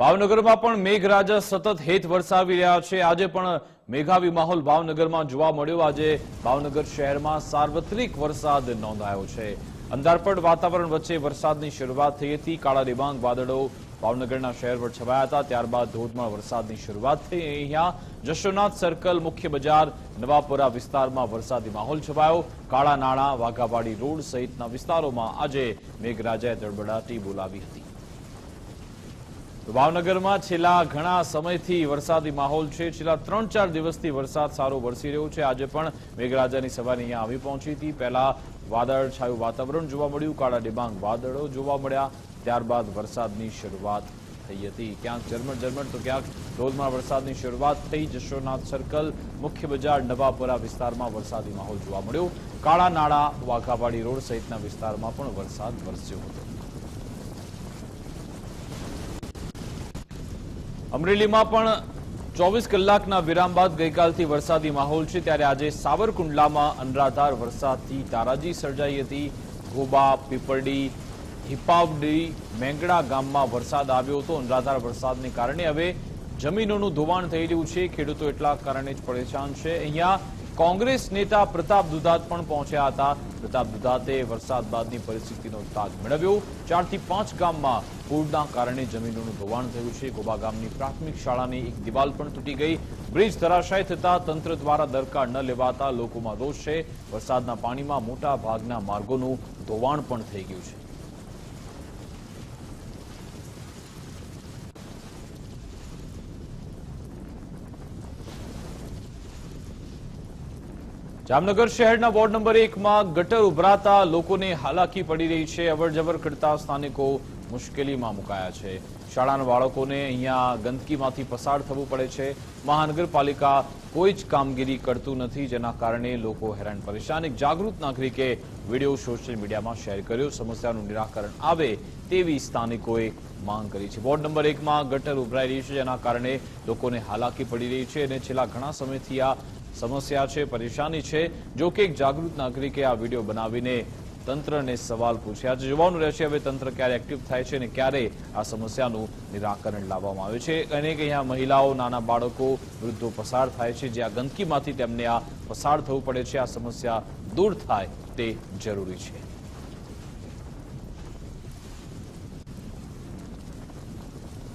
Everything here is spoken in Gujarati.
ભાવનગરમાં પણ મેઘરાજા સતત હેત વરસાવી રહ્યા છે. આજે પણ મેઘાવી માહોલ ભાવનગરમાં જોવા મળ્યો. આજે ભાવનગર શહેરમાં સાર્વત્રિક વરસાદ નોંધાયો છે. અંધારપટ વાતાવરણ વચ્ચે વરસાદની શરૂઆત થઈ હતી. કાળા ડિબાંગ વાદળો ભાવનગરના શહેર પર છવાયા હતા. ત્યારબાદ ધોધમાર વરસાદની શરૂઆત થઈ. અહીંયા જશોનાથ સર્કલ, મુખ્ય બજાર, નવાપુરા વિસ્તારમાં વરસાદી માહોલ છવાયો. કાળા નાણાં વાઘાવાડી રોડ સહિતના વિસ્તારોમાં આજે મેઘરાજાએ દડબડાટી બોલાવી હતી. ભાવનગરમાં છેલ્લા ઘણા સમયથી વરસાદી માહોલ છે. છેલ્લા ત્રણ ચાર દિવસથી વરસાદ સારો વરસી રહ્યો છે. આજે પણ મેઘરાજાની સવારી અહીંયા આવી પહોંચી હતી. પહેલા વાદળ છાયું વાતાવરણ જોવા મળ્યું. કાળા ડિબાંગ વાદળો જોવા મળ્યા. ત્યારબાદ વરસાદની શરૂઆત થઈ હતી. ક્યાંક ઝરમર ઝરમર તો ક્યાંક ધોધમાર વરસાદની શરૂઆત થઈ. જશોનાથ સર્કલ, મુખ્ય બજાર, નવાપુરા વિસ્તારમાં વરસાદી માહોલ જોવા મળ્યો. કાળા નાળા, વાઘાવાડી રોડ સહિતના વિસ્તારમાં પણ વરસાદ વરસ્યો હતો. અમરેલીમાં પણ ચોવીસ કલાકના વિરામ બાદ ગઈકાલથી વરસાદી માહોલ છે. ત્યારે આજે સાવરકુંડલામાં અનરાધાર વરસાદથી તારાજી સર્જાઈ હતી. ગોબા, પીપરડી, હિપાવડી, મેંગડા ગામમાં વરસાદ આવ્યો હતો. અનરાધાર વરસાદને કારણે હવે જમીનોનું ધોવાણ થઈ રહ્યું છે. ખેડૂતો એટલા કારણે જ પરેશાન છે. અહીંયા કોંગ્રેસ નેતા પ્રતાપ દુધાત પણ પહોંચ્યા હતા. પ્રતાપ દુધાતે વરસાદ બાદની પરિસ્થિતિનો તાગ મેળવ્યો. ચારથી પાંચ ગામમાં પૂરના કારણે જમીનોનું ધોવાણ થયું છે. ગોબા ગામની પ્રાથમિક શાળાની એક દિવાલ પણ તૂટી ગઈ. બ્રિજ ધરાશાય થતા તંત્ર દ્વારા દરકાર ન લેવાતા લોકોમાં રોષ છે. વરસાદના પાણીમાં મોટા ભાગના માર્ગોનું ધોવાણ પણ થઈ ગયું છે. જામનગર શહેરના વોર્ડ નંબર એકમાં ગટર ઉભરાતા લોકોને હાલાકી પડી રહી છે. અવરજવર કરતા સ્થાનિકો મુશ્કેલીમાં મુકાયા છે. શાળાના બાળકોને અહીંયા ગંદકીમાંથી પસાર થવું પડે છે. મહાનગરપાલિકા કોઈ જ કામગીરી કરતું નથી, જેના કારણે લોકો હેરાન પરેશાન. એક જાગૃત નાગરિકે વીડિયો સોશિયલ મીડિયામાં શેર કર્યો, સમસ્યાનું નિરાકરણ આવે તેવી સ્થાનિકોએ માંગ કરી છે. વોર્ડ નંબર એકમાં ગટર ઉભરાઈ રહી છે, જેના કારણે લોકોને હાલાકી પડી રહી છે અને છેલ્લા ઘણા સમયથી આ સમસ્યા છે, પરેશાની છે. જો કે એક જાગૃત નાગરિકે આ વીડિયો બનાવીને તંત્રને સવાલ પૂછ્યા. છે જોવાનું રહેશે, હવે તંત્ર ક્યારે એક્ટિવ થાય છે અને ક્યારે આ સમસ્યાનું નિરાકરણ લાવવામાં આવે છે? અને કે અહીંયા મહિલાઓ, નાના બાળકો, વૃદ્ધો પસાર થાય છે. જ્યાં ગંદકીમાંથી તેમને આ પસાર થવું પડે છે, આ સમસ્યા દૂર થાય તે જરૂરી છે.